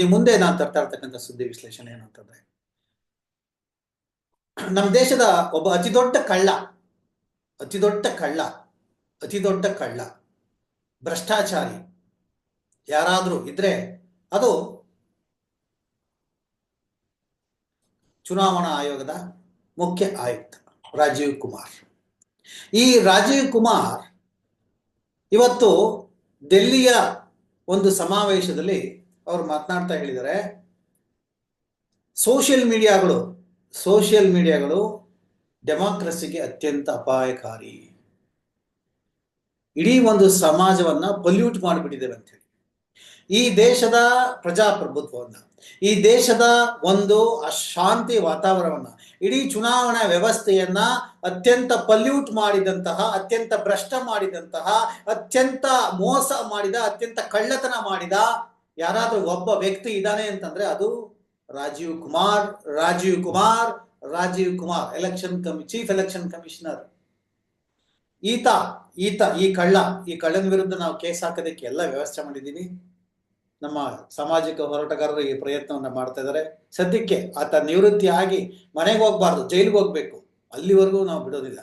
ನೀವು ಮುಂದೆ ನಾನು ತರ್ತಾ ಇರ್ತಕ್ಕಂಥ ಸುದ್ದಿ ವಿಶ್ಲೇಷಣೆ ಏನಂತಂದ್ರೆ ನಮ್ಮ ದೇಶದ ಒಬ್ಬ ಅತಿ ದೊಡ್ಡ ಕಳ್ಳ ಅತಿ ದೊಡ್ಡ ಕಳ್ಳ ಅತಿ ದೊಡ್ಡ ಕಳ್ಳ, ಭ್ರಷ್ಟಾಚಾರಿ, ಯಾರಾದರೂ ಇದ್ರೆ ಅದು ಚುನಾವಣಾ ಆಯೋಗದ ಮುಖ್ಯ ಆಯುಕ್ತ ರಾಜೀವ್ ಕುಮಾರ್. ಈ ರಾಜೀವ್ ಕುಮಾರ್ ಇವತ್ತು ದೆಲ್ಲಿಯ ಒಂದು ಸಮಾವೇಶದಲ್ಲಿ ಅವರು ಮಾತನಾಡ್ತಾ ಹೇಳಿದ್ದಾರೆ. ಸೋಷಿಯಲ್ ಮೀಡಿಯಾಗಳು ಸೋಷಿಯಲ್ ಮೀಡಿಯಾಗಳು ಡೆಮಾಕ್ರಸಿಗೆ ಅತ್ಯಂತ ಅಪಾಯಕಾರಿ. ಇಡೀ ಒಂದು ಸಮಾಜವನ್ನ ಪೊಲ್ಯೂಟ್ ಮಾಡಿಬಿಟ್ಟಿದ್ದೇವೆ ಅಂತ ಹೇಳಿ. ಈ ದೇಶದ ಪ್ರಜಾಪ್ರಭುತ್ವವನ್ನ, ಈ ದೇಶದ ಒಂದು ಅಶಾಂತಿ ವಾತಾವರಣವನ್ನ, ಇಡೀ ಚುನಾವಣಾ ವ್ಯವಸ್ಥೆಯನ್ನ ಅತ್ಯಂತ ಪಲ್ಯೂಟ್ ಮಾಡಿದಂತಹ, ಅತ್ಯಂತ ಭ್ರಷ್ಟ ಮಾಡಿದಂತಹ, ಅತ್ಯಂತ ಮೋಸ ಮಾಡಿದ, ಅತ್ಯಂತ ಕಳ್ಳತನ ಮಾಡಿದ ಯಾರಾದ್ರೂ ಒಬ್ಬ ವ್ಯಕ್ತಿ ಇದ್ದಾನೆ ಅಂತಂದ್ರೆ ಅದು ರಾಜೀವ್ ಕುಮಾರ್ ರಾಜೀವ್ ಕುಮಾರ್ ರಾಜೀವ್ ಕುಮಾರ್ ಎಲೆಕ್ಷನ್ ಕಮಿ ಚೀಫ್ ಎಲೆಕ್ಷನ್ ಕಮಿಷನರ್ ಈತ ಈತ, ಈ ಕಳ್ಳ, ಈ ಕಳ್ಳನ ವಿರುದ್ಧ ನಾವು ಕೇಸ್ ಹಾಕೋದಕ್ಕೆ ಎಲ್ಲ ವ್ಯವಸ್ಥೆ ಮಾಡಿದ್ದೀವಿ ನಮ್ಮ ಸಾಮಾಜಿಕ ಹೋರಾಟಗಾರರು ಈ ಪ್ರಯತ್ನವನ್ನ ಮಾಡ್ತಾ ಇದ್ದಾರೆ ಸದ್ಯಕ್ಕೆ ಆತ ನಿವೃತ್ತಿ ಆಗಿ ಮನೆಗೆ ಹೋಗ್ಬಾರ್ದು, ಜೈಲಿಗೆ ಹೋಗ್ಬೇಕು. ಅಲ್ಲಿವರೆಗೂ ನಾವು ಬಿಡೋದಿಲ್ಲ.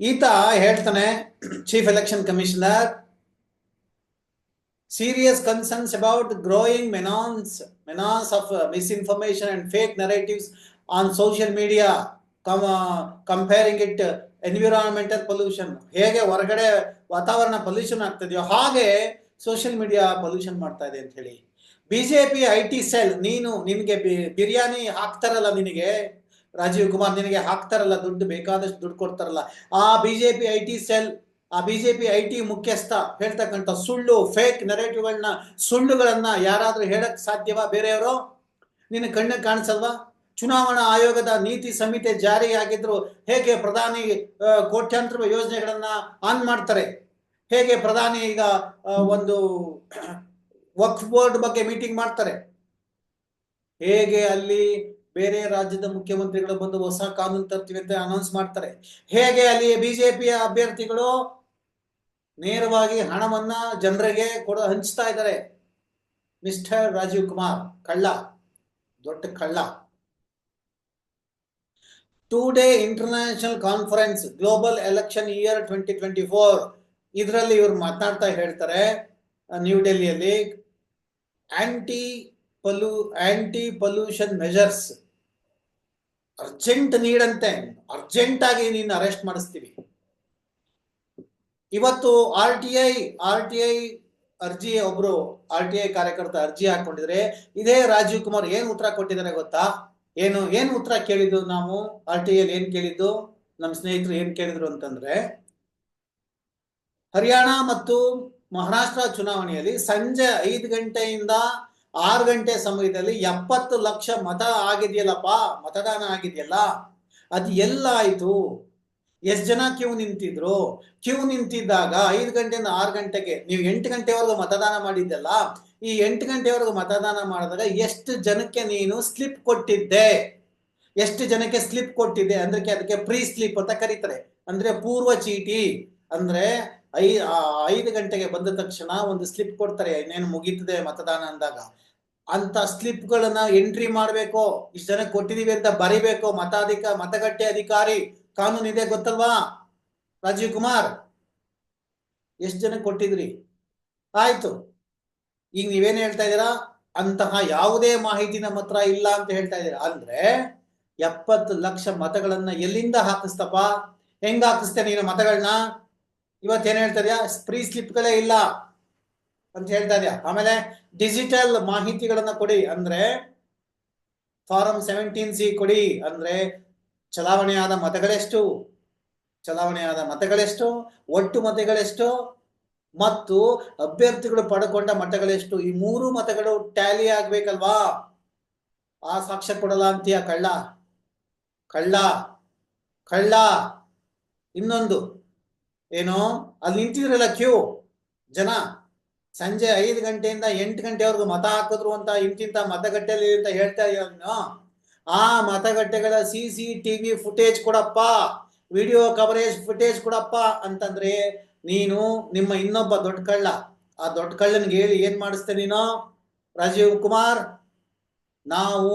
ಈತ ಹೇಳ್ತಾನೆ chief election commissioner serious concerns about growing menace menace of misinformation and fake narratives on social media comparing it environmental pollution ಹೇಗೆ ಹೊರಗಡೆ ವಾತಾವರಣ ಪೊಲ್ಯೂಷನ್ ಆಗ್ತಿದೆಯೋ ಹಾಗೆ ಸೋಷ್ಯಲ್ ಮೀಡಿಯಾ ಪೊಲ್ಯೂಷನ್ ಮಾಡ್ತಾ ಇದೆ ಅಂತ ಹೇಳಿ. B J P I T cell ನೀನು, ನಿನಗೆ ಬಿರಿಯಾನಿ ಹಾಕ್ತಾರಲ್ಲ ನಿನಗೆ? ರಾಜೀವ್ ಕುಮಾರ್ ನಿನಗೆ ಹಾಕ್ತಾರಲ್ಲ ದುಡ್ಡು ಬೇಕಾದಷ್ಟು ದುಡ್ಡು ಕೊಡ್ತಾರಲ್ಲ. ಆ B J P I T cell ಆ ಬಿಜೆಪಿ ಐ ಟಿ ಮುಖ್ಯಸ್ಥ ಹೇಳ್ತಕ್ಕಂಥ ಸುಳ್ಳು ಫೇಕ್ ನೆರೇಟಿವ್ಗಳನ್ನ ಸುಳ್ಳುಗಳನ್ನ ಯಾರಾದರೂ ಹೇಳಕ್ ಸಾಧ್ಯವಾ ಬೇರೆಯವರು? ನಿನ್ನ ಕಣ್ಣಿಗೆ ಕಾಣಿಸಲ್ವಾ? ಚುನಾವಣಾ ಆಯೋಗದ ನೀತಿ ಸಂಹಿತೆ ಜಾರಿಯಾಗಿದ್ರು ಹೇಗೆ ಪ್ರಧಾನಿ ಕೋಟ್ಯಾಂತರ ಯೋಜನೆಗಳನ್ನ ಆನ್ ಮಾಡ್ತಾರೆ? ಹೇಗೆ ಪ್ರಧಾನಿ ಈಗ ಒಂದು ವಕ್ಫ್ ಬೋರ್ಡ್ ಬಗ್ಗೆ ಮೀಟಿಂಗ್ ಮಾಡ್ತಾರೆ? ಹೇಗೆ ಅಲ್ಲಿ ಬೇರೆ ರಾಜ್ಯದ ಮುಖ್ಯಮಂತ್ರಿಗಳು ಬಂದು ಹೊಸ ಕಾನೂನು ತರ್ತೀವಿ ಅಂತ ಅನೌನ್ಸ್ ಮಾಡ್ತಾರೆ? ಹೇಗೆ ಅಲ್ಲಿ ಬಿಜೆಪಿಯ ಅಭ್ಯರ್ಥಿಗಳು ನೇರವಾಗಿ ಹಣವನ್ನ ಜನರಿಗೆ ಕೊಡ, ಹಂಚ್ತಾ ಇದ್ದಾರೆ. ಮಿಸ್ಟರ್ ರಾಜೀವ್ ಕುಮಾರ್, ಕಳ್ಳ, ದೊಡ್ಡ ಕಳ್ಳ. Two day international conference global election year twenty twenty four ಇದರಲ್ಲಿ ಇವರು ಮಾತನಾಡ್ತಾ ಹೇಳ್ತಾರೆ ನ್ಯೂ ಡೆಲ್ಲಿಯಲ್ಲಿ ಆಂಟಿ ಪೊಲ್ಯೂ ಆಂಟಿ ಪೊಲ್ಯೂಷನ್ ಮೆಜರ್ಸ್ ಅರ್ಜೆಂಟ್ ನೀಡಂತೆ. ಅರ್ಜೆಂಟ್ ಆಗಿ ನೀನು ಅರೆಸ್ಟ್ ಮಾಡಿಸ್ತೀವಿ. ಇವತ್ತು R T I, R T I ಅರ್ಜಿ ಒಬ್ರು ಆರ್ ಟಿ ಐ ಕಾರ್ಯಕರ್ತ ಅರ್ಜಿ ಹಾಕೊಂಡಿದ್ರೆ ಇದೇ ರಾಜೀವ್ ಕುಮಾರ್ ಏನ್ ಉತ್ತರ ಕೊಟ್ಟಿದ್ದಾರೆ ಗೊತ್ತಾ? ಏನು, ಏನ್ ಉತ್ತರ ಕೇಳಿದ್ದು ನಾವು? ಆರ್ ಟಿ ಐ ಏನ್ ಕೇಳಿದ್ದು? ನಮ್ಮ ಸ್ನೇಹಿತರು ಏನ್ ಕೇಳಿದ್ರು ಅಂತಂದ್ರೆ, ಹರಿಯಾಣ ಮತ್ತು ಮಹಾರಾಷ್ಟ್ರ ಚುನಾವಣೆಯಲ್ಲಿ ಸಂಜೆ ಐದು ಗಂಟೆಯಿಂದ ಆರು ಗಂಟೆ ಸಮಯದಲ್ಲಿ ಎಪ್ಪತ್ತು ಲಕ್ಷ ಮತ ಆಗಿದೆಯಲ್ಲಪ್ಪ, ಮತದಾನ ಆಗಿದೆಯಲ್ಲ, ಅದು ಎಲ್ಲಾಯ್ತು ಎಷ್ಟ್ ಜನ ಕ್ಯೂ ನಿಂತಿದ್ರು? ಕ್ಯೂ ನಿಂತಿದ್ದಾಗ ಐದು ಗಂಟೆಯಿಂದ ಆರು ಗಂಟೆಗೆ, ನೀವು ಎಂಟು ಗಂಟೆವರೆಗೂ ಮತದಾನ ಮಾಡಿದ್ದಲ್ಲ, ಈ ಎಂಟು ಗಂಟೆವರೆಗೂ ಮತದಾನ ಮಾಡಿದಾಗ ಎಷ್ಟು ಜನಕ್ಕೆ ನೀನು ಸ್ಲಿಪ್ ಕೊಟ್ಟಿದ್ದೆ? ಎಷ್ಟು ಜನಕ್ಕೆ ಸ್ಲಿಪ್ ಕೊಟ್ಟಿದ್ದೆ? ಅಂದ್ರೆ ಅದಕ್ಕೆ ಪ್ರೀ ಸ್ಲಿಪ್ ಅಂತ ಕರೀತಾರೆ. ಅಂದ್ರೆ ಪೂರ್ವ ಚೀಟಿ. ಅಂದ್ರೆ ಐ ಐದು ಗಂಟೆಗೆ ಬಂದ ತಕ್ಷಣ ಒಂದು ಸ್ಲಿಪ್ ಕೊಡ್ತಾರೆ, ಇನ್ನೇನು ಮುಗೀತದೆ ಮತದಾನ ಅಂದಾಗ. ಅಂತ ಸ್ಲಿಪ್ ಗಳನ್ನ ಎಂಟ್ರಿ ಮಾಡ್ಬೇಕು. ಇಷ್ಟು ಜನ ಕೊಟ್ಟಿದೀವಿ ಅಂತ ಬರಿಬೇಕು. ಮತಾಧಿಕ ಮತಗಟ್ಟೆ ಅಧಿಕಾರಿ. ಕಾನೂನು ಇದೆ ಗೊತ್ತಲ್ವಾ? ರಾಜೀವ್ ಕುಮಾರ್, ಎಷ್ಟು ಜನ ಕೊಟ್ಟಿದ್ರಿ? ಆಯ್ತು. ಈಗ ನೀವೇನು ಹೇಳ್ತಾ ಇದ್ದೀರಾ? ಅಂತಹ ಯಾವುದೇ ಮಾಹಿತಿ ನಮ್ಮ ಹತ್ರ ಇಲ್ಲ ಅಂತ ಹೇಳ್ತಾ ಇದ್ದೀರಾ? ಅಂದ್ರೆ ಎಪ್ಪತ್ತು ಲಕ್ಷ ಮತಗಳನ್ನ ಎಲ್ಲಿಂದ ಹಾಕಿಸ್ತಪ್ಪ ಹೆಂಗ ಹಾಕಿಸ್ತೇನೆ ನೀನು ಮತಗಳನ್ನ ಇವತ್ತೇನು ಹೇಳ್ತಾ ಇದೆಯಾ ಫ್ರೀ ಸ್ಲಿಪ್ಗಳೇ ಇಲ್ಲ ಅಂತ ಹೇಳ್ತಾ ಇದೆಯಾ ಆಮೇಲೆ ಡಿಜಿಟಲ್ ಮಾಹಿತಿಗಳನ್ನ ಕೊಡಿ. ಅಂದ್ರೆ ಫಾರಂ ಸೆವೆಂಟೀನ್ ಸಿ ಕೊಡಿ. ಅಂದ್ರೆ ಚಲಾವಣೆಯಾದ ಮತಗಳೆಷ್ಟು? ಚಲಾವಣೆಯಾದ ಮತಗಳೆಷ್ಟು? ಒಟ್ಟು ಮತಗಳೆಷ್ಟು? ಮತ್ತು ಅಭ್ಯರ್ಥಿಗಳು ಪಡ್ಕೊಂಡ ಮತಗಳೆಷ್ಟು? ಈ ಮೂರು ಮತಗಳು ಟ್ಯಾಲಿ ಆಗ್ಬೇಕಲ್ವಾ? ಆ ಸಾಕ್ಷ್ಯ ಕೊಡಲ್ಲ ಅಂತೀಯ ಕಳ್ಳ? ಕಳ್ಳ? ಕಳ್ಳ? ಇನ್ನೊಂದು. ಏನು? ಅಲ್ಲಿ ನಿಂತಿದ್ರಲ್ಲ ಕ್ಯೂ? ಜನ? ಸಂಜೆ ಐದು ಗಂಟೆಯಿಂದ ಎಂಟು ಗಂಟೆವರೆಗೂ ಮತ ಹಾಕಿದ್ರು ಅಂತ ಇಂತಿಂತ ಮತಗಟ್ಟೆಯಲ್ಲಿ ಅಂತ ಹೇಳ್ತಾ ಇದೀಯ ಆ ಮತಗಟ್ಟೆಗಳ C C T V footage ಕೊಡಪ್ಪ ವಿಡಿಯೋ ಕವರೇಜ್ ಫುಟೇಜ್ ಕೊಡಪ್ಪ ಅಂತಂದ್ರೆ ನೀನು ನಿಮ್ಮ ಇನ್ನೊಬ್ಬ ದೊಡ್ಡ ಕಳ್ಳ. ಆ ದೊಡ್ಡ ಕಳ್ಳನಿಗೆ ಹೇಳಿ ಏನ್ ಮಾಡಿಸ್ತೇನೆ ನೀನು? ರಾಜೀವ್ ಕುಮಾರ್, ನಾವು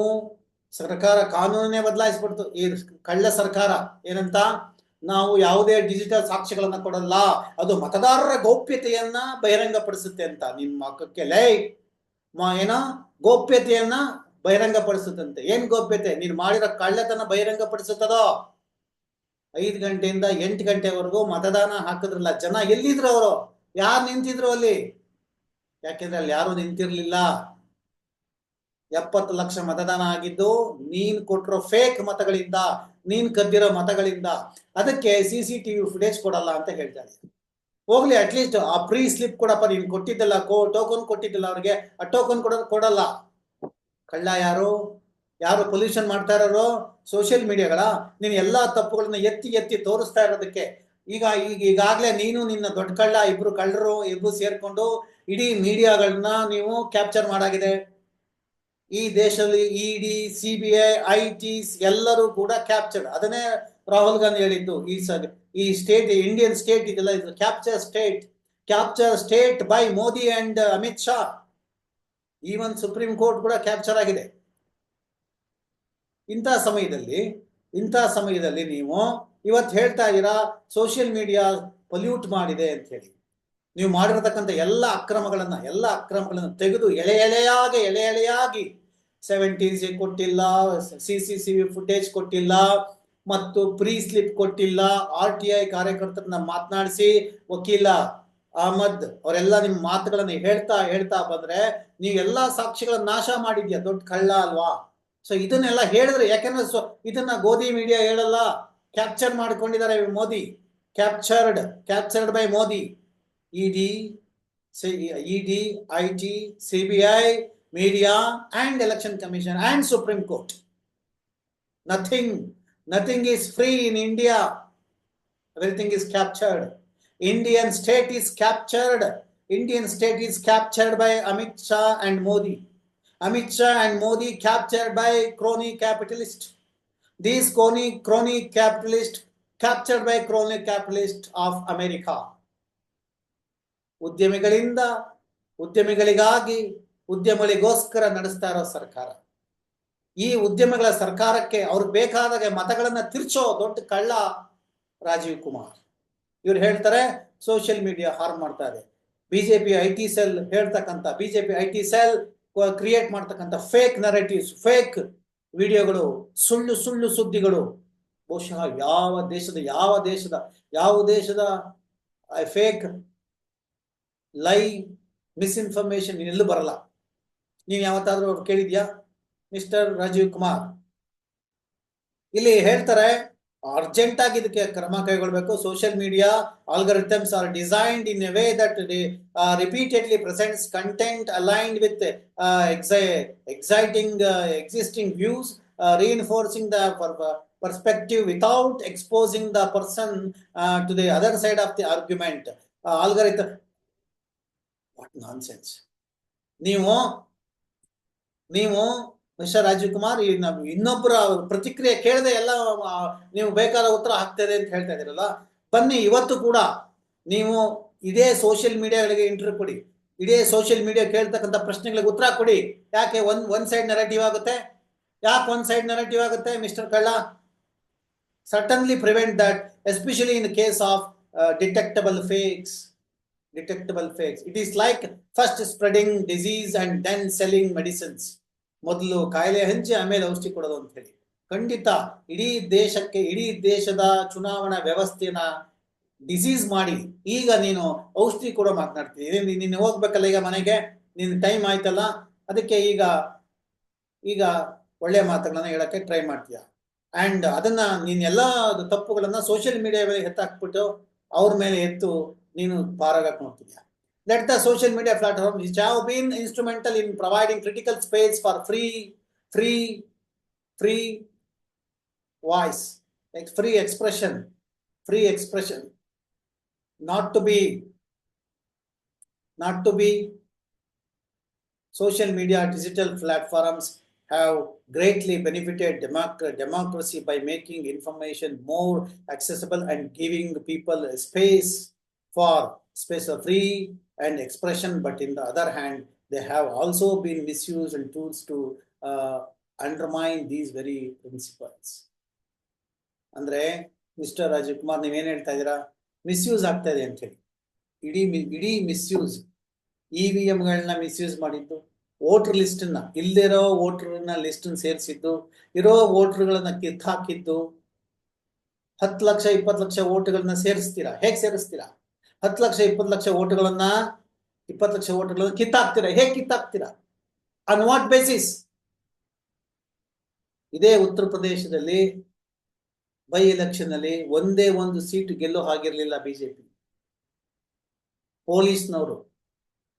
ಸರ್ಕಾರ ಕಾನೂನನ್ನೇ ಬದಲಾಯಿಸ್ಬಿಡ್ತು. ಈ ಕಳ್ಳ ಸರ್ಕಾರ ಏನಂತ? ನಾವು ಯಾವುದೇ ಡಿಜಿಟಲ್ ಸಾಕ್ಷ್ಯಗಳನ್ನ ಕೊಡಲ್ಲ. ಅದು ಮತದಾರರ ಗೌಪ್ಯತೆಯನ್ನ ಬಹಿರಂಗಪಡಿಸುತ್ತೆ ಅಂತ. ನಿಮ್ಮ ಮಕ್ಕಕ್ಕೆ ಲೈ ಏನೋ ಗೌಪ್ಯತೆಯನ್ನ ಬಹಿರಂಗಪಡಿಸುತ್ತಂತೆ. ಏನ್ ಗೌಪ್ಯತೆ? ನೀನ್ ಮಾಡಿರೋ ಕಳ್ಳತನ ಬಹಿರಂಗಪಡಿಸುತ್ತದೋ? ಐದು ಗಂಟೆಯಿಂದ ಎಂಟು ಗಂಟೆವರೆಗೂ ಮತದಾನ ಹಾಕಿದ್ರಲ್ಲ ಜನ ಎಲ್ಲಿದ್ರು ಅವರು? ಯಾರು ನಿಂತಿದ್ರು ಅಲ್ಲಿ? ಯಾಕೆಂದ್ರೆ ಅಲ್ಲಿ ಯಾರು ನಿಂತಿರ್ಲಿಲ್ಲ. ಎಪ್ಪತ್ತು ಲಕ್ಷ ಮತದಾನ ಆಗಿದ್ದು ನೀನ್ ಕೊಟ್ಟಿರೋ ಫೇಕ್ ಮತಗಳಿಂದ, ನೀನ್ ಕದ್ದಿರೋ ಮತಗಳಿಂದ. ಅದಕ್ಕೆ ಸಿ ಸಿ ಟಿವಿ ಫುಟೇಜ್ ಕೊಡಲ್ಲ ಅಂತ ಹೇಳ್ತಾರೆ. ಹೋಗ್ಲಿ ಅಟ್ಲೀಸ್ಟ್ ಆ ಪ್ರೀ ಸ್ಲಿಪ್ ಕೊಡಪ್ಪ, ನೀನ್ ಕೊಟ್ಟಿದ್ದಲ್ಲ ಕೋ ಟೋಕನ್ ಕೊಟ್ಟಿದ್ದಲ್ಲ ಅವ್ರಿಗೆ, ಆ ಟೋಕನ್ ಕೊಡೋದು ಕೊಡಲ್ಲ. ಕಳ್ಳ ಯಾರು? ಯಾರು ಪೊಲ್ಯೂಷನ್ ಮಾಡ್ತಾ ಇರೋರು? ಸೋಷಿಯಲ್ ಮೀಡಿಯಾಗಳ ನೀನು ಎಲ್ಲಾ ತಪ್ಪುಗಳನ್ನ ಎತ್ತಿ ಎತ್ತಿ ತೋರಿಸ್ತಾ ಇರೋದಕ್ಕೆ. ಈಗ ಈಗ, ಈಗಾಗಲೇ ನೀನು ನಿನ್ನ ದೊಡ್ಡ ಕಳ್ಳ, ಇಬ್ರು ಕಳ್ಳರು, ಇಬ್ರು ಸೇರ್ಕೊಂಡು ಇಡೀ ಮೀಡಿಯಾಗಳನ್ನ ನೀವು ಕ್ಯಾಪ್ಚರ್ ಮಾಡಾಗಿದೆ. ಈ ದೇಶದಲ್ಲಿ ED C B I I T ಎಲ್ಲರೂ ಕೂಡ ಕ್ಯಾಪ್ಚರ್ ಅದನ್ನೇ ರಾಹುಲ್ ಗಾಂಧಿ ಹೇಳಿದ್ದು ಈ ಸ ಈ ಸ್ಟೇಟ್ ಇಂಡಿಯನ್ ಸ್ಟೇಟ್ ಇದೆಲ್ಲ ಇದು. Capture state capture state by Modi and Amit Shah even supreme court ಕೂಡ ಕ್ಯಾಪ್ಚರ್ ಆಗಿದೆ. ಇಂಥ ಸಮಯದಲ್ಲಿ ಇಂಥ ಸಮಯದಲ್ಲಿ ನೀವು ಇವತ್ತು ಹೇಳ್ತಾ ಇದ್ದೀರಾ ಸೋಷಿಯಲ್ ಮೀಡಿಯಾ ಪೊಲ್ಯೂಟ್ ಮಾಡಿದೆ ಅಂತ ಹೇಳಿ. ನೀವು ಮಾಡಿರತಕ್ಕಂಥ ಎಲ್ಲ ಅಕ್ರಮಗಳನ್ನು ಎಲ್ಲ ಅಕ್ರಮಗಳನ್ನು ತೆಗೆದು ಎಳೆ ಎಳೆಯಾಗಿ ಎಳೆ ಎಳೆಯಾಗಿ ಸೆವೆಂಟೀನ್ ಸಿ ಕೊಟ್ಟಿಲ್ಲ C C C V footage ಕೊಟ್ಟಿಲ್ಲ, ಮತ್ತು ಪ್ರೀ ಸ್ಲಿಪ್ ಕೊಟ್ಟಿಲ್ಲ ಆರ್ ಟಿ ಐ ಕಾರ್ಯಕರ್ತರನ್ನ ಮಾತನಾಡಿಸಿ, ವಕೀಲ ಅಹಮದ್ ಅವರೆಲ್ಲ ನಿಮ್ಮ ಮಾತುಗಳನ್ನ ಹೇಳ್ತಾ ಹೇಳ್ತಾ ಬಂದ್ರೆ ನೀವು ಎಲ್ಲಾ ಸಾಕ್ಷಿಗಳನ್ನ ನಾಶ ಮಾಡಿದ್ಯಾ? ದೊಡ್ಡ ಕಳ್ಳ ಅಲ್ವಾ? ಸೊ ಇದನ್ನೆಲ್ಲ ಹೇಳಿದ್ರೆ ಯಾಕೆಂದ್ರೆ ಸೊ ಇದನ್ನ ಗೋಧಿ ಮೀಡಿಯಾ ಹೇಳಲ್ಲ. ಕ್ಯಾಪ್ಚರ್ ಮಾಡ್ಕೊಂಡಿದ್ದಾರೆ Modi. Captured captured by Modi. ED ED I T C B I media and election commission and supreme court nothing nothing is free in India everything is captured. Indian state is captured. Indian state is captured by Amit Shah and Modi. Amit Shah and Modi captured by crony capitalist. These crony crony capitalist captured by crony capitalist of America. ಉದ್ಯಮಿಗಳಿಂದ ಉದ್ಯಮಿಗಳಿಗಾಗಿ ಉದ್ಯಮಗಳಿಗೋಸ್ಕರ ನಡೆಸ್ತಾ ಇರೋ ಸರ್ಕಾರ ಈ ಉದ್ಯಮಗಳ ಸರ್ಕಾರಕ್ಕೆ ಅವ್ರಿಗೆ ಬೇಕಾದಾಗ ಮತಗಳನ್ನ ತಿರ್ಚೋ ದೊಡ್ಡ ಕಳ್ಳ ರಾಜೀವ್ ಕುಮಾರ್ ಇವ್ರು ಹೇಳ್ತಾರೆ ಸೋಷಿಯಲ್ ಮೀಡಿಯಾ ಹಾರ್ಮ್ ಮಾಡ್ತಾ ಇದೆ. ಬಿಜೆಪಿ ಐ ಟಿ ಸೆಲ್ ಹೇಳ್ತಕ್ಕಂಥ BJP I T cell create ಮಾಡ್ತಕ್ಕಂಥ ಫೇಕ್ ನರೇಟಿವ್ಸ್ ಫೇಕ್ ವಿಡಿಯೋಗಳು ಸುಳ್ಳು ಸುಳ್ಳು ಸುದ್ದಿಗಳು. ಬಹುಶಃ ಯಾವ ದೇಶದ ಯಾವ ದೇಶದ ಯಾವ ದೇಶದ ಫೇಕ್ ಲೈ ಮಿಸ್ಇನ್ಫಾರ್ಮೇಶನ್ ಎಲ್ಲೂ ಬರಲ್ಲ. ನೀವು ಯಾವತ್ತಾದ್ರೂ ಅವ್ರು ಕೇಳಿದ್ಯಾ? ಮಿಸ್ಟರ್ ರಾಜೀವ್ ಕುಮಾರ್. ಇಲ್ಲಿ ಹೇಳ್ತಾರೆ ಅರ್ಜೆಂಟ್ ಆಗಿ ಇದಕ್ಕೆ ಕ್ರಮ ಕೈಗೊಳ್ಬೇಕು social media algorithms are designed in a way that repeatedly presents content aligned with exciting existing views reinforcing the per- perspective without exposing the person uh, to the other side of the argument. Uh, algorithm. ನೀವು ನೀವು mister Rajeev Kumar, ಈ ಇನ್ನೊಬ್ಬರ ಪ್ರತಿಕ್ರಿಯೆ ಕೇಳದೆ ಎಲ್ಲ ನೀವು ಬೇಕಾದ ಉತ್ತರ ಹಾಕ್ತದೆ ಅಂತ ಹೇಳ್ತಾ ಇದ್ದೀರಲ್ಲ, ಬನ್ನಿ ಇವತ್ತು ಕೂಡ ನೀವು ಇದೇ ಸೋಷಿಯಲ್ ಮೀಡಿಯಾಗಳಿಗೆ ಇಂಟರ್ವ್ಯೂ ಕೊಡಿ. ಇದೇ ಸೋಷಿಯಲ್ ಮೀಡಿಯಾ ಕೇಳ್ತಕ್ಕಂಥ ಪ್ರಶ್ನೆಗಳಿಗೆ ಉತ್ತರ ಕೊಡಿ. ಯಾಕೆ ಒನ್ ಒನ್ ಸೈಡ್ ನೆರೆಟಿವ್ ಆಗುತ್ತೆ? ಯಾಕೆ ಒನ್ ಸೈಡ್ ನೆರೆಟಿವ್ ಆಗುತ್ತೆ, ಮಿಸ್ಟರ್ ಕಳ್ಳ? Certainly prevent that especially in case of detectable fakes detectable fakes it is like first spreading disease and disease selling medicines ಮೊದಲು ಕಾಯಿಲೆ ಹಂಚಿ ಆಮೇಲೆ ಔಷಧಿ ಕೊಡೋದು ಅಂತ ಹೇಳಿ. ಖಂಡಿತ ಇಡೀ ದೇಶಕ್ಕೆ, ಇಡೀ ದೇಶದ ಚುನಾವಣಾ ವ್ಯವಸ್ಥೆನ ಡಿಸೀಸ್ ಮಾಡಿ ಈಗ ನೀನು ಔಷಧಿ ಕೂಡ ಮಾತನಾಡ್ತೀನಿ ನೀನು ಹೋಗ್ಬೇಕಲ್ಲ ಈಗ ಮನೆಗೆ? ನಿನ್ನ ಟೈಮ್ ಆಯ್ತಲ್ಲ? ಅದಕ್ಕೆ ಈಗ ಈಗ ಒಳ್ಳೆ ಮಾತುಗಳನ್ನ ಹೇಳಕ್ಕೆ ಟ್ರೈ ಮಾಡ್ತೀಯ. ಆ್ಯಂಡ್ ಅದನ್ನ ನೀನ್ ಎಲ್ಲಾ ತಪ್ಪುಗಳನ್ನ ಸೋಷಿಯಲ್ ಮೀಡಿಯಾ ಮೇಲೆ ಎತ್ತಾಕ್ಬಿಟ್ಟು ಅವ್ರ ಮೇಲೆ ಎತ್ತು ನೀನು ಪಾರಾಗಕ್ಕೆ ನೋಡ್ತಿದ್ಯಾ let the social media platforms which have been instrumental in providing critical space for free, free, free voice, like free expression, free expression, not to be, not to be social media digital platforms have greatly benefited democ- democracy by making information more accessible and giving people space for space of free and expression but in the other hand they have also been misused and tools to uh, undermine these very principles. ಅಂದ್ರೆ mister Rajkumar Kumar ನೀವೇನ್ ಹೇಳ್ತಾ ಇದ್ದೀರಾ? Misuse ಆಗ್ತಾ ಇದೆ ಅಂತ ಹೇಳಿ ಇಡೀ ಇಡೀ ಮಿಸ್ಯೂಸ್ ಇ ವಿ ಎಂಗಳನ್ನ ಮಿಸ್ಯೂಸ್ ಮಾಡಿದ್ದು ವೋಟರ್ ಲಿಸ್ಟನ್ನ ನ ಇಲ್ದಿರೋ ವೋಟರ್ನ ಲಿಸ್ಟ್ ಸೇರಿಸಿದ್ದು ಇರೋ ವೋಟರ್ಗಳನ್ನ ಕಿತ್ತಾಕಿದ್ದು ಹತ್ತು ಲಕ್ಷ ಇಪ್ಪತ್ತು ಲಕ್ಷ ವೋಟ್ಗಳನ್ನ ಸೇರಿಸ್ತೀರಾ? ಹೇಗ್ ಸೇರಿಸ್ತೀರಾ? ಹತ್ತು ಲಕ್ಷ, ಇಪ್ಪತ್ತು ಲಕ್ಷ ಓಟ್ಗಳನ್ನ, ಇಪ್ಪತ್ತು ಲಕ್ಷ ಓಟ್ಗಳನ್ನ ಕಿತ್ತಾಕ್ತೀರಾ? ಹೇಗೆ ಕಿತ್ತಾಕ್ತೀರಾ? ಆನ್ ವಾಟ್ ಬೇಸಿಸ್ ಇದೇ ಉತ್ತರ ಪ್ರದೇಶದಲ್ಲಿ ಬೈ ಎಲೆಕ್ಷನ್ ಅಲ್ಲಿ ಒಂದೇ ಒಂದು ಸೀಟ್ ಗೆಲ್ಲೋ ಹಾಗಿರ್ಲಿಲ್ಲ ಬಿಜೆಪಿ. ಪೊಲೀಸ್ನವರು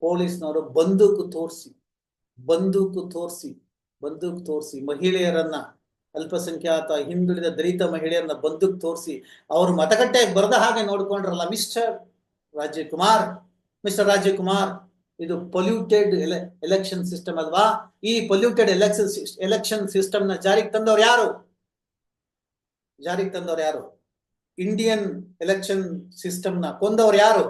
ಪೊಲೀಸ್ನವರು ಬಂದೂಕು ತೋರಿಸಿ ಬಂದೂಕು ತೋರಿಸಿ ಬಂದೂಕು ತೋರಿಸಿ ಮಹಿಳೆಯರನ್ನ, ಅಲ್ಪಸಂಖ್ಯಾತ, ಹಿಂದುಳಿದ ದಲಿತ ಮಹಿಳೆಯರನ್ನ ಬಂದೂಕು ತೋರಿಸಿ, ಅವರು ಮತಗಟ್ಟೆಗೆ ಬರೆದ ಹಾಗೆ ನೋಡ್ಕೊಂಡ್ರಲ್ಲ ಮಿಸ್ಟರ್ ರಾಜೀವ್ ಕುಮಾರ್ ಮಿಸ್ಟರ್ ರಾಜೀವ್ ಕುಮಾರ್ ಇದು ಪೊಲ್ಯೂಟೆಡ್ ಎಲೆಕ್ಷನ್ ಸಿಸ್ಟಮ್ ಅಲ್ವಾ? ಈ ಪೊಲ್ಯೂಟೆಡ್ ಎಲೆಕ್ಷನ್ ಎಲೆಕ್ಷನ್ ಸಿಸ್ಟಮ್ನ ಜಾರಿಗೆ ತಂದವ್ರು ಯಾರು? ಜಾರಿಗೆ ತಂದವ್ರು ಯಾರು? ಇಂಡಿಯನ್ ಎಲೆಕ್ಷನ್ ಸಿಸ್ಟಮ್ನ ಕೊಂದವ್ರು ಯಾರು?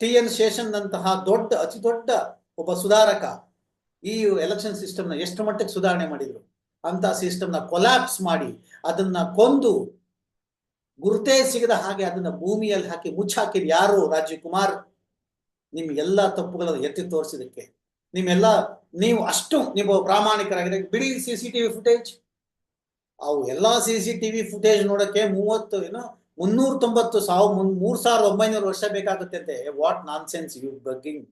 ಟಿ ಎನ್ ಶೇಷನ್ ನಂತಹ ದೊಡ್ಡ, ಅತಿ ದೊಡ್ಡ ಒಬ್ಬ ಸುಧಾರಕ ಈ ಎಲೆಕ್ಷನ್ ಸಿಸ್ಟಮ್ನ ಎಷ್ಟು ಮಟ್ಟಕ್ಕೆ ಸುಧಾರಣೆ ಮಾಡಿದ್ರು? ಅಂತ ಸಿಸ್ಟಮ್ನ ಕೊಲಾಪ್ಸ್ ಮಾಡಿ ಅದನ್ನ ಕೊಂದು ಗುರುತೇ ಸಿಗದ ಹಾಗೆ ಅದನ್ನ ಭೂಮಿಯಲ್ಲಿ ಹಾಕಿ ಮುಚ್ಚಾಕಿದ್ ಯಾರು? ರಾಜೀವ್ ಕುಮಾರ್ ಎಲ್ಲಾ ತಪ್ಪುಗಳನ್ನು ಎತ್ತಿ ತೋರಿಸಿದಕ್ಕೆ ನಿಮ್ಮೆಲ್ಲ ನೀವು ಅಷ್ಟು ನೀವು ಪ್ರಾಮಾಣಿಕರಾಗಿದೆ ಬಿಡಿ ಸಿ ಸಿ ಟಿವಿ ಫುಟೇಜ್ ಅವು ಎಲ್ಲಾ ಸಿ ಸಿ ಟಿವಿ ಫುಟೇಜ್ ನೋಡಕ್ಕೆ ಮೂವತ್ತು ಏನು ಮುನ್ನೂರ ತೊಂಬತ್ತು ಸಾವಿರ ಮುನ್, ಮೂರ್ ಸಾವಿರದ ಒಂಬೈನೂರು ವರ್ಷ ಬೇಕಾಗುತ್ತೆ ಅಂತೆ. What nonsense you bugging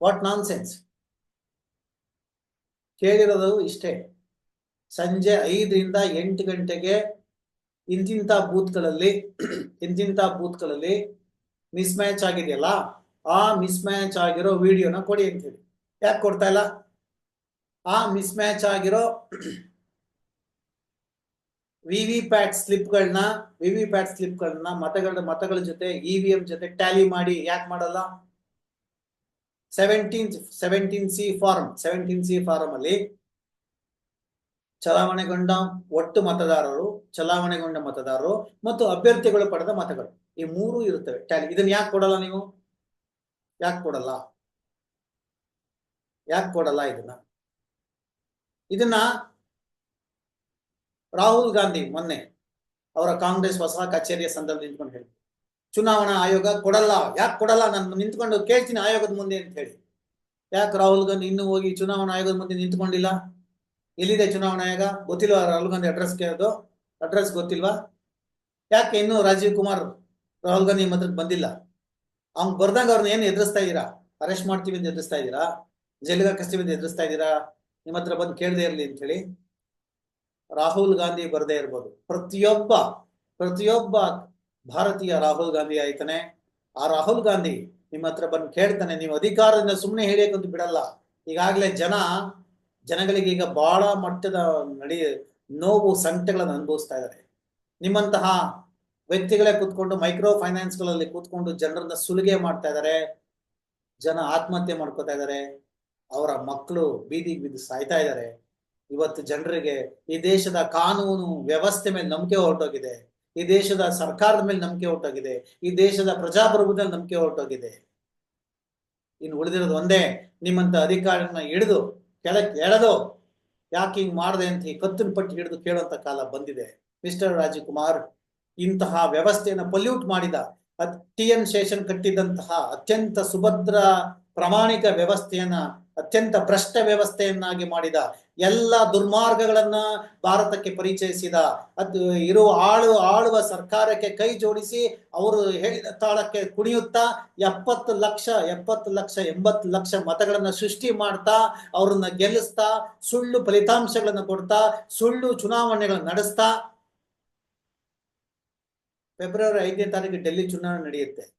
what nonsense ಕೇಳಿರೋದು ಇಷ್ಟೇ. ಸಂಜೆ ಐದರಿಂದ ಎಂಟು ಗಂಟೆಗೆ ಇಂತಿಂತ ಬೂತ್ಗಳಲ್ಲಿ ಇಂತಿಂತ ಬೂತ್ಗಳಲ್ಲಿ ಮಿಸ್ ಮ್ಯಾಚ್ ಆಗಿದೆಯಲ್ಲ, ಆ ಮಿಸ್ ಮ್ಯಾಚ್ ಆಗಿರೋ ವಿಡಿಯೋನ ಕೊಡಿ ಅಂತ ಹೇಳಿ ಯಾಕೆ ಕೊಡ್ತಾ ಇಲ್ಲ? ಆ ಮಿಸ್ ಮ್ಯಾಚ್ ಆಗಿರೋ ವಿ ವಿ ಪ್ಯಾಟ್ ಸ್ಲಿಪ್ಗಳನ್ನ ವಿ ವಿ ಪ್ಯಾಟ್ ಸ್ಲಿಪ್ಗಳನ್ನ ಮತಗಳ ಮತಗಳ ಜೊತೆ, ಇ ವಿ ಎಂ ಜೊತೆ ಟ್ಯಾಲಿ ಮಾಡಿ ಯಾಕೆ ಮಾಡಲ್ಲ? Seventeen seventeen C form seventeen C form ಅಲ್ಲಿ ಚಲಾವಣೆಗೊಂಡ ಒಟ್ಟು ಮತದಾರರು, ಚಲಾವಣೆಗೊಂಡ ಮತದಾರರು ಮತ್ತು ಅಭ್ಯರ್ಥಿಗಳು ಪಡೆದ ಮತಗಳು. ಈ ಮೂರು ಇರುತ್ತವೆ. ಟ್ಯಾಲಿ, ಇದನ್ನ ಯಾಕೆ ಕೊಡಲ್ಲ ನೀವು? ಯಾಕೆ ಕೊಡಲ್ಲ? ಯಾಕೆ ಕೊಡಲ್ಲ ಇದನ್ನ? ಇದನ್ನ ರಾಹುಲ್ ಗಾಂಧಿ ಮೊನ್ನೆ ಅವರ ಕಾಂಗ್ರೆಸ್ ಹೊಸ ಕಚೇರಿಯ ಸಂದರ್ಭದಲ್ಲಿ ನಿಂತ್ಕೊಂಡು ಹೇಳಿ ಚುನಾವಣಾ ಆಯೋಗ ಕೊಡಲ್ಲ. ಯಾಕೆ ಕೊಡಲ್ಲ? ನಾನು ನಿಂತ್ಕೊಂಡು ಕೇಳ್ತೀನಿ ಆಯೋಗದ ಮುಂದೆ ಅಂತ ಹೇಳಿ. ಯಾಕೆ ರಾಹುಲ್ ಗಾಂಧಿ ಇನ್ನೂ ಹೋಗಿ ಚುನಾವಣಾ ಆಯೋಗದ ಮುಂದೆ ನಿಂತ್ಕೊಂಡಿಲ್ಲ? ಎಲ್ಲಿದೆ ಚುನಾವಣಾ ಆಯೋಗ? ಗೊತ್ತಿಲ್ವಾ ರಾಹುಲ್ ಗಾಂಧಿ ಅಡ್ರೆಸ್ ಕೇಳೋದು? ಅಡ್ರೆಸ್ ಗೊತ್ತಿಲ್ವಾ? ಯಾಕೆ ಇನ್ನೂ ರಾಜೀವ್ ಕುಮಾರ್ ರಾಹುಲ್ ಗಾಂಧಿ ಹತ್ರಕ್ಕೆ ಬಂದಿಲ್ಲ? ಅವ್ನ್ ಬರ್ದಂಗ ಅವ್ರನ್ನ ಏನು ಎದುರಿಸ್ತಾ ಇದ್ದೀರಾ? ಅರೆಸ್ಟ್ ಮಾಡ್ತೀವಿ ಅಂತ ಎದುರಿಸ್ತಾ ಇದ್ದೀರಾ? ಜೈಲಿಗೆ ಹಾಕಿಸ್ತೀವಿ ಅಂತ ಎದುರಿಸ್ತಾ ಇದ್ದೀರಾ? ನಿಮ್ಮ ಹತ್ರ ಬಂದು ಕೇಳದೆ ಇರಲಿ ಅಂತ ಹೇಳಿ ರಾಹುಲ್ ಗಾಂಧಿ ಬರದೇ ಇರ್ಬೋದು. ಪ್ರತಿಯೊಬ್ಬ ಪ್ರತಿಯೊಬ್ಬ ಭಾರತೀಯ ರಾಹುಲ್ ಗಾಂಧಿ ಆಯ್ತಾನೆ. ಆ ರಾಹುಲ್ ಗಾಂಧಿ ನಿಮ್ಮ ಹತ್ರ ಬಂದು ಕೇಳ್ತಾನೆ. ನೀವು ಅಧಿಕಾರದಿಂದ ಸುಮ್ಮನೆ ಹೇಳಿಯಕ್ಕಂತೂ ಬಿಡಲ್ಲ. ಈಗಾಗಲೇ ಜನ ಜನಗಳಿಗೆ ಈಗ ಬಹಳ ಮಟ್ಟದ ನಡಿ ನೋವು, ಸಂಕಟಗಳನ್ನು ಅನುಭವಿಸ್ತಾ ಇದ್ದಾರೆ. ನಿಮ್ಮಂತಹ ವ್ಯಕ್ತಿಗಳೇ ಕೂತ್ಕೊಂಡು ಮೈಕ್ರೋ ಫೈನಾನ್ಸ್ಗಳಲ್ಲಿ ಕೂತ್ಕೊಂಡು ಜನರನ್ನ ಸುಲಿಗೆ ಮಾಡ್ತಾ ಇದ್ದಾರೆ, ಜನ ಆತ್ಮಹತ್ಯೆ ಮಾಡ್ಕೋತಾ ಇದ್ದಾರೆ, ಅವರ ಮಕ್ಕಳು ಬೀದಿಗೆ ಬಿದ್ದು ಸಾಯ್ತಾ ಇದ್ದಾರೆ. ಇವತ್ತು ಜನರಿಗೆ ಈ ದೇಶದ ಕಾನೂನು ವ್ಯವಸ್ಥೆ ಮೇಲೆ ನಂಬಿಕೆ ಹೊರಟೋಗಿದೆ, ಈ ದೇಶದ ಸರ್ಕಾರದ ಮೇಲೆ ನಂಬಿಕೆ ಹೊರಟೋಗಿದೆ, ಈ ದೇಶದ ಪ್ರಜಾಪ್ರಭುತ್ವದಲ್ಲಿ ನಂಬಿಕೆ ಹೊರಟೋಗಿದೆ. ಇನ್ನು ಉಳಿದಿರೋದು ಒಂದೇ ನಿಮ್ಮಂತ ಅಧಿಕಾರಿಗಳನ್ನ ಹಿಡಿದು ಕೆಳಕ್ಕೆ ಎಳೆದು ಯಾಕೆ ಹಿಂಗ್ ಮಾಡಿದೆ ಅಂತ ಕತ್ತಿನ ಪಟ್ಟಿ ಹಿಡಿದು ಕೇಳುವಂತ ಕಾಲ ಬಂದಿದೆ. ಮಿಸ್ಟರ್ ರಾಜಕುಮಾರ್ ಕುಮಾರ್ ಇಂತಹ ವ್ಯವಸ್ಥೆಯನ್ನು ಪೊಲ್ಯೂಟ್ ಮಾಡಿದ ಟಿ ಎನ್ ಶೇಷನ್ ಕಟ್ಟಿದಂತಹ ಅತ್ಯಂತ ಸುಭದ್ರ ಪ್ರಾಮಾಣಿಕ ವ್ಯವಸ್ಥೆಯನ್ನ, ಅತ್ಯಂತ ಭ್ರಷ್ಟ ವ್ಯವಸ್ಥೆಯನ್ನಾಗಿ ಮಾಡಿದ ಎಲ್ಲ ದುರ್ಮಾರ್ಗಗಳನ್ನ ಭಾರತಕ್ಕೆ ಪರಿಚಯಿಸಿದ. ಅದು ಇರುವ ಆಳು, ಆಳುವ ಸರ್ಕಾರಕ್ಕೆ ಕೈ ಜೋಡಿಸಿ ಅವರು ಹೇಳಿದ ತಾಳಕ್ಕೆ ಕುಣಿಯುತ್ತಾ ಎಪ್ಪತ್ತು ಲಕ್ಷ ಎಪ್ಪತ್ತು ಲಕ್ಷ, ಎಂಬತ್ತು ಲಕ್ಷ ಮತಗಳನ್ನ ಸೃಷ್ಟಿ ಮಾಡ್ತಾ ಅವ್ರನ್ನ ಗೆಲ್ಲಿಸ್ತಾ ಸುಳ್ಳು ಫಲಿತಾಂಶಗಳನ್ನ ಕೊಡ್ತಾ ಸುಳ್ಳು ಚುನಾವಣೆಗಳನ್ನ ನಡೆಸ್ತಾ. ಫೆಬ್ರವರಿ ಐದನೇ ತಾರೀಕು ಡೆಲ್ಲಿ ಚುನಾವಣೆ ನಡೆಯುತ್ತೆ.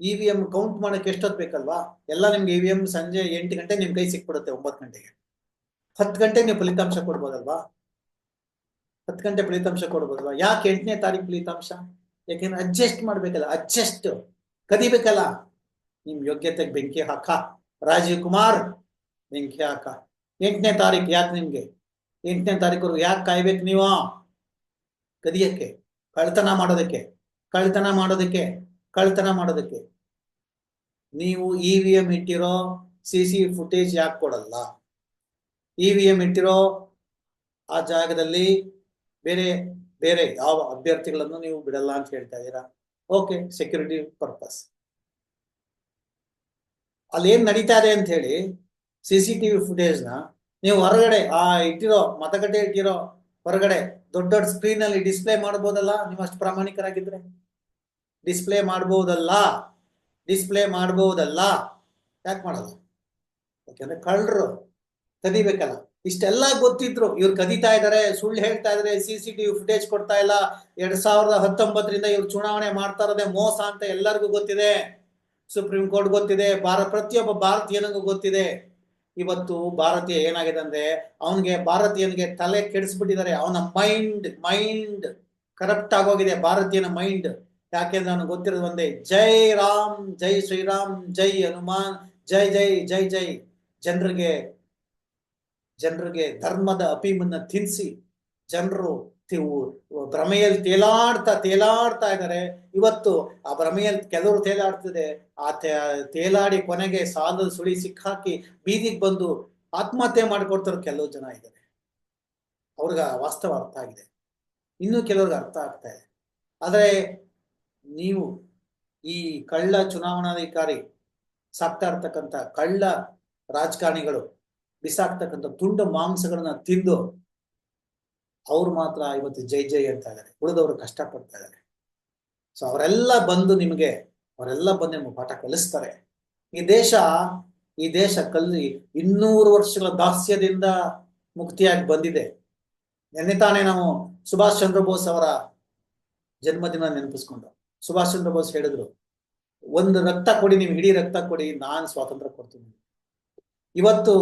ಇ ವಿ ಎಂ ಕೌಂಟ್ ಮಾಡಕ್ಕೆ ಎಷ್ಟೊತ್ತು ಬೇಕಲ್ವಾ? ಎಲ್ಲ ನಿಮ್ಗೆ ಇ ವಿ ಎಂ ಸಂಜೆ ಎಂಟು ಗಂಟೆ ನಿಮ್ ಕೈ ಸಿಕ್ಬಿಡುತ್ತೆ ಒಂಬತ್ತು ಗಂಟೆಗೆ. ಹತ್ತು ಗಂಟೆಗೆ ನೀವು ಫಲಿತಾಂಶ ಕೊಡ್ಬೋದಲ್ವಾ? ಹತ್ತು ಗಂಟೆ ಫಲಿತಾಂಶ ಕೊಡ್ಬೋದಲ್ವಾ? ಯಾಕೆ ಎಂಟನೇ ತಾರೀಕು ಫಲಿತಾಂಶ? ಯಾಕೆಂದ್ರೆ ಅಡ್ಜಸ್ಟ್ ಮಾಡ್ಬೇಕಲ್ಲ ಅಡ್ಜಸ್ಟ್ ಕದಿಬೇಕಲ್ಲ. ನಿಮ್ ಯೋಗ್ಯತೆಗೆ ಬೆಂಕಿ ಹಾಕ. ರಾಜೀವ್ ಕುಮಾರ್, ಬೆಂಕಿ ಹಾಕ. ಎಂಟನೇ ತಾರೀಕು ಯಾಕೆ ನಿಮ್ಗೆ? ಎಂಟನೇ ತಾರೀಕು ಯಾಕೆ ಕಾಯ್ಬೇಕು ನೀವು? ಕದಿಯಕ್ಕೆ ಕಳ್ತನ ಮಾಡೋದಕ್ಕೆ. ಕಳ್ತನ ಮಾಡೋದಕ್ಕೆ ಕಳ್ತನ ಮಾಡೋದಕ್ಕೆ. ನೀವು ಇ ವಿ ಎಂ ಇಟ್ಟಿರೋ ಸಿ ಸಿ ಫುಟೇಜ್ ಯಾಕೆ ಕೊಡಲ್ಲ? ಇ ವಿ ಎಂ ಇಟ್ಟಿರೋ ಆ ಜಾಗದಲ್ಲಿ ಬೇರೆ ಬೇರೆ ಯಾವ ಅಭ್ಯರ್ಥಿಗಳನ್ನು ನೀವು ಬಿಡಲ್ಲ ಅಂತ ಹೇಳ್ತಾ ಇದ್ದೀರಾ? ಓಕೆ ಸೆಕ್ಯೂರಿಟಿ ಪರ್ಪಸ್ ಅಲ್ಲಿ ಏನ್ ನಡೀತಾ ಇದೆ ಅಂತ ಹೇಳಿ ಸಿ ಸಿ ಟಿವಿ ಫುಟೇಜ್ನ ನೀವು ಹೊರಗಡೆ, ಆ ಇಟ್ಟಿರೋ, ಮತಗಟ್ಟೆ ಇಟ್ಟಿರೋ ಹೊರಗಡೆ ದೊಡ್ಡ ದೊಡ್ಡ ಸ್ಕ್ರೀನ್ ಅಲ್ಲಿ ಡಿಸ್ಪ್ಲೇ ಮಾಡ್ಬೋದಲ್ಲ? ನೀವು ಅಷ್ಟು ಪ್ರಾಮಾಣಿಕರಾಗಿದ್ರೆ? ಡಿಸ್ಪ್ಲೇ ಮಾಡ್ಬೋದಲ್ಲ? ಡಿಸ್ಪ್ಲೇ ಮಾಡ್ಬೋದಲ್ಲ? ಯಾಕೆ ಮಾಡಲ್ಲ ಯಾಕೆಂದ್ರೆ ಕಳ್ಳರು. ಕದಿಬೇಕಲ್ಲ. ಇಷ್ಟೆಲ್ಲ ಗೊತ್ತಿದ್ರು. ಇವ್ರು ಕದೀತಾ ಇದಾರೆ, ಸುಳ್ಳು ಹೇಳ್ತಾ ಇದಾರೆ ಸಿ ಸಿ ಟಿವಿ ಫುಟೇಜ್ ಕೊಡ್ತಾ ಇಲ್ಲ. ಎರಡ್ ಸಾವಿರದ ಹತ್ತೊಂಬತ್ತರಿಂದ ಇವ್ರು ಚುನಾವಣೆ ಮಾಡ್ತಾ ಇರೋದೇ ಮೋಸ ಅಂತ ಎಲ್ಲರಿಗೂ ಗೊತ್ತಿದೆ. ಸುಪ್ರೀಂ ಕೋರ್ಟ್ ಗೊತ್ತಿದೆ, ಭಾರತ, ಪ್ರತಿಯೊಬ್ಬ ಭಾರತೀಯನಿಗೂ ಗೊತ್ತಿದೆ. ಇವತ್ತು ಭಾರತೀಯ ಏನಾಗಿದೆ ಅಂದ್ರೆ, ಅವನಿಗೆ ಭಾರತೀಯನಿಗೆ ತಲೆ ಕೆಡಿಸ್ಬಿಟ್ಟಿದ್ದಾರೆ. ಅವನ ಮೈಂಡ್ ಮೈಂಡ್ ಕರಪ್ಟ್ ಆಗೋಗಿದೆ ಭಾರತೀಯನ ಮೈಂಡ್ ಯಾಕೆಂದ್ರೆ ಅವನಿಗೆ ಗೊತ್ತಿರೋದು ಒಂದೇ, ಜೈ ರಾಮ್, ಜೈ ಶ್ರೀರಾಮ್, ಜೈ ಹನುಮಾನ್, ಜೈ ಜೈ ಜೈ ಜೈ. ಜನರಿಗೆ ಜನರಿಗೆ ಧರ್ಮದ ಅಪೀಮನ್ನ ತಿನ್ಸಿ ಜನರು ಭ್ರಮೆಯಲ್ಲಿ ತೇಲಾಡ್ತಾ ತೇಲಾಡ್ತಾ ಇದ್ದಾರೆ. ಇವತ್ತು ಆ ಭ್ರಮೆಯಲ್ಲಿ ಕೆಲವರು ತೇಲಾಡ್ತಿದೆ. ಆ ತೇಲಾಡಿ ಕೊನೆಗೆ ಸಾಲದ ಸುಳಿ ಸಿಕ್ಕಾಕಿ ಬೀದಿಗೆ ಬಂದು ಆತ್ಮಹತ್ಯೆ ಮಾಡಿಕೊಡ್ತಾರೋ ಕೆಲವು ಜನ ಇದ್ದಾರೆ. ಅವ್ರಿಗೆ ವಾಸ್ತವ ಅರ್ಥ ಆಗಿದೆ. ಇನ್ನೂ ಕೆಲವ್ರಿಗೆ ಅರ್ಥ ಆಗ್ತಾ ಇದೆ. ಆದ್ರೆ ನೀವು ಈ ಕಳ್ಳ ಚುನಾವಣಾಧಿಕಾರಿ ಸಾಕ್ತಾ ಇರ್ತಕ್ಕಂಥ ಕಳ್ಳ ರಾಜಕಾರಣಿಗಳು ಬಿಸಾಕ್ತಕ್ಕಂಥ ತುಂಡ ಮಾಂಸಗಳನ್ನ ತಿಂದು ಅವ್ರು ಮಾತ್ರ ಇವತ್ತು ಜೈ ಜೈ ಅಂತ ಇದ್ದಾರೆ. ಉಳಿದವರು ಕಷ್ಟಪಡ್ತಾ ಇದ್ದಾರೆ. ಸೊ ಅವರೆಲ್ಲ ಬಂದು ನಿಮಗೆ, ಅವರೆಲ್ಲ ಬಂದು ನಿಮ್ಗೆ ಪಾಠ ಕಲಿಸ್ತಾರೆ. ಈ ದೇಶ ಈ ದೇಶ ಕಲ್ಲಿ ಇನ್ನೂರು ವರ್ಷಗಳ ದಾಸ್ಯದಿಂದ ಮುಕ್ತಿಯಾಗಿ ಬಂದಿದೆ. ನೆನ್ನೆ ತಾನೇ ನಾವು ಸುಭಾಷ್ ಚಂದ್ರ ಬೋಸ್ ಅವರ ಜನ್ಮದಿನ ನೆನಪಿಸ್ಕೊಂಡು ಸುಭಾಷ್ ಚಂದ್ರ ಬೋಸ್ ಹೇಳಿದ್ರು, ಒಂದು ರಕ್ತ ಕೊಡಿ ನೀವು ಇಡೀ ರಕ್ತ ಕೊಡಿ, ನಾನು ಸ್ವಾತಂತ್ರ್ಯ ಕೊಡ್ತೀನಿ. ಇವತ್ತು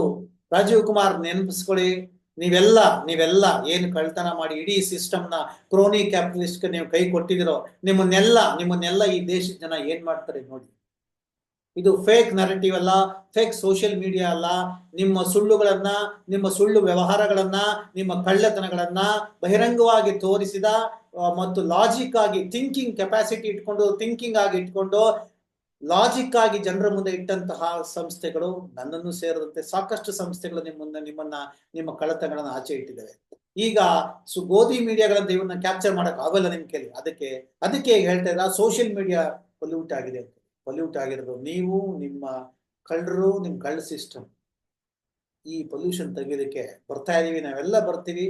ರಾಜೀವ್ ಕುಮಾರ್ ನೆನಪಿಸ್ಕೊಳ್ಳಿ. ನೀವೆಲ್ಲ ನೀವೆಲ್ಲ ಏನು ಕಳ್ತನ ಮಾಡಿ ಇಡೀ ಸಿಸ್ಟಮ್ನ ಕ್ರೋನಿ ಕ್ಯಾಪಿಟಲಿಸ್ಟ್ ನೀವು ಕೈ ಕೊಟ್ಟಿದಿರೋ ನಿಮ್ಮನ್ನೆಲ್ಲ ನಿಮ್ಮನ್ನೆಲ್ಲ ಈ ದೇಶದ ಜನ ಏನ್ ಮಾಡ್ತಾರೆ ನೋಡಿ. ಇದು ಫೇಕ್ ನರೇಟಿವ್ ಅಲ್ಲ ಫೇಕ್ ಸೋಷಿಯಲ್ ಮೀಡಿಯಾ ಅಲ್ಲ. ನಿಮ್ಮ ಸುಳ್ಳುಗಳನ್ನ, ನಿಮ್ಮ ಸುಳ್ಳು ವ್ಯವಹಾರಗಳನ್ನ, ನಿಮ್ಮ ಕಳ್ಳತನಗಳನ್ನ ಬಹಿರಂಗವಾಗಿ ತೋರಿಸಿದ ಮತ್ತು ಲಾಜಿಕ್ ಆಗಿ ಥಿಂಕಿಂಗ್ ಕೆಪಾಸಿಟಿ ಇಟ್ಕೊಂಡು ಥಿಂಕಿಂಗ್ ಆಗಿ ಇಟ್ಕೊಂಡು ಲಾಜಿಕ್ ಆಗಿ ಜನರ ಮುಂದೆ ಇಟ್ಟಂತಹ ಸಂಸ್ಥೆಗಳು ನನ್ನನ್ನು ಸೇರಿದಂತೆ ಸಾಕಷ್ಟು ಸಂಸ್ಥೆಗಳು ನಿಮ್ಮ ಮುಂದೆ ನಿಮ್ಮನ್ನ, ನಿಮ್ಮ ಕಳ್ಳತನಗಳನ್ನ ಆಚೆ ಇಟ್ಟಿದ್ದಾವೆ. ಈಗ ಸು ಗೋಧಿ ಮೀಡಿಯಾಗಳಂತ ಇವನ್ನ ಕ್ಯಾಪ್ಚರ್ ಮಾಡಕ್ ಆಗಲ್ಲ ನಿಮ್ ಕೇಳಿ ಅದಕ್ಕೆ ಅದಕ್ಕೆ ಹೇಳ್ತಾ ಇದ್ದ ಸೋಷಿಯಲ್ ಮೀಡಿಯಾ ಪೊಲ್ಯೂಟ್ ಆಗಿದೆ ಅಂತ. ಪೊಲ್ಯೂಟ್ ಆಗಿರೋದು ನೀವು, ನಿಮ್ಮ ಕಳ್ಳರು, ನಿಮ್ ಕಳ್ಳ ಸಿಸ್ಟಮ್ ಈ ಪೊಲ್ಯೂಷನ್ ತೆಗೆಯೋದಕ್ಕೆ ಬರ್ತಾ ಇದೀವಿ. ನಾವೆಲ್ಲ ಬರ್ತೀವಿ,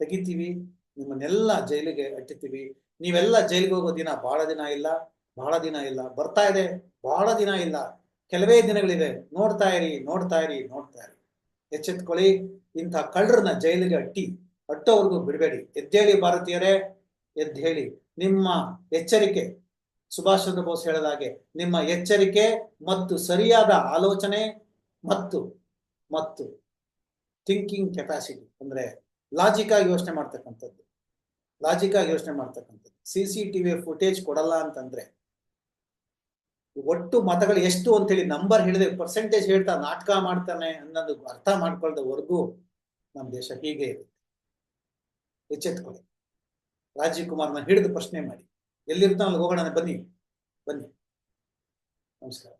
ತೆಗಿತೀವಿ, ನಿಮ್ಮನ್ನೆಲ್ಲ ಜೈಲಿಗೆ ಅಟ್ಟಿತೀವಿ ನೀವೆಲ್ಲ ಜೈಲಿಗೆ ಹೋಗೋ ದಿನ ಬಹಳ ದಿನ ಇಲ್ಲ. ಬಹಳ ದಿನ ಇಲ್ಲ. ಬರ್ತಾ ಇದೆ, ಬಹಳ ದಿನ ಇಲ್ಲ. ಕೆಲವೇ ದಿನಗಳಿದೆ. ನೋಡ್ತಾ ಇರಿ ನೋಡ್ತಾ ಇರಿ ನೋಡ್ತಾ ಇರಿ. ಎಚ್ಚೆತ್ಕೊಳ್ಳಿ. ಇಂಥ ಕಳ್ಳರನ್ನ ಜೈಲಿಗೆ ಅಟ್ಟಿ, ಅಟ್ಟೋವರೆಗೂ ಬಿಡಬೇಡಿ. ಎದ್ದೇಳಿ ಭಾರತೀಯರೇ, ಎದ್ದೇಳಿ. ನಿಮ್ಮ ಎಚ್ಚರಿಕೆ, ಸುಭಾಷ್ ಚಂದ್ರ ಬೋಸ್ ಹೇಳಿದಾಗೆ ನಿಮ್ಮ ಎಚ್ಚರಿಕೆ ಮತ್ತು ಸರಿಯಾದ ಆಲೋಚನೆ ಮತ್ತು ಮತ್ತು ಥಿಂಕಿಂಗ್ ಕೆಪಾಸಿಟಿ ಅಂದ್ರೆ ಲಾಜಿಕ್ ಆಗಿ ಯೋಚನೆ ಮಾಡ್ತಕ್ಕಂಥದ್ದು. ಲಾಜಿಕ್ ಆಗಿ ಯೋಚನೆ ಮಾಡ್ತಕ್ಕಂಥದ್ದು. ಸಿ ಸಿ ಟಿವಿ ಫುಟೇಜ್ ಕೊಡಲ್ಲ ಅಂತಂದ್ರೆ ಒಟ್ಟು ಮತಗಳು ಎಷ್ಟು ಅಂತ ಹೇಳಿ ನಂಬರ್ ಹೇಳಿದ್ರೆ ಪರ್ಸೆಂಟೇಜ್ ಹೇಳ್ತಾ ನಾಟಕ ಮಾಡ್ತಾನೆ ಅನ್ನೋದು ಅರ್ಥ ಮಾಡ್ಕೊಳ್ದವರೆಗೂ ನಮ್ಮ ದೇಶ ಹೀಗೆ ಇರುತ್ತೆ. ಎಚ್ಚೆತ್ಕೊಳ್ಳಿ. ರಾಜೀವ್ ಕುಮಾರ್ನ ಹಿಡಿದು ಪ್ರಶ್ನೆ ಮಾಡಿ. ಎಲ್ಲಿರ್ತಾನೆ ಅಲ್ಲಿ ಹೋಗೋಣ, ಬನ್ನಿ. ಬನ್ನಿ. ನಮಸ್ಕಾರ.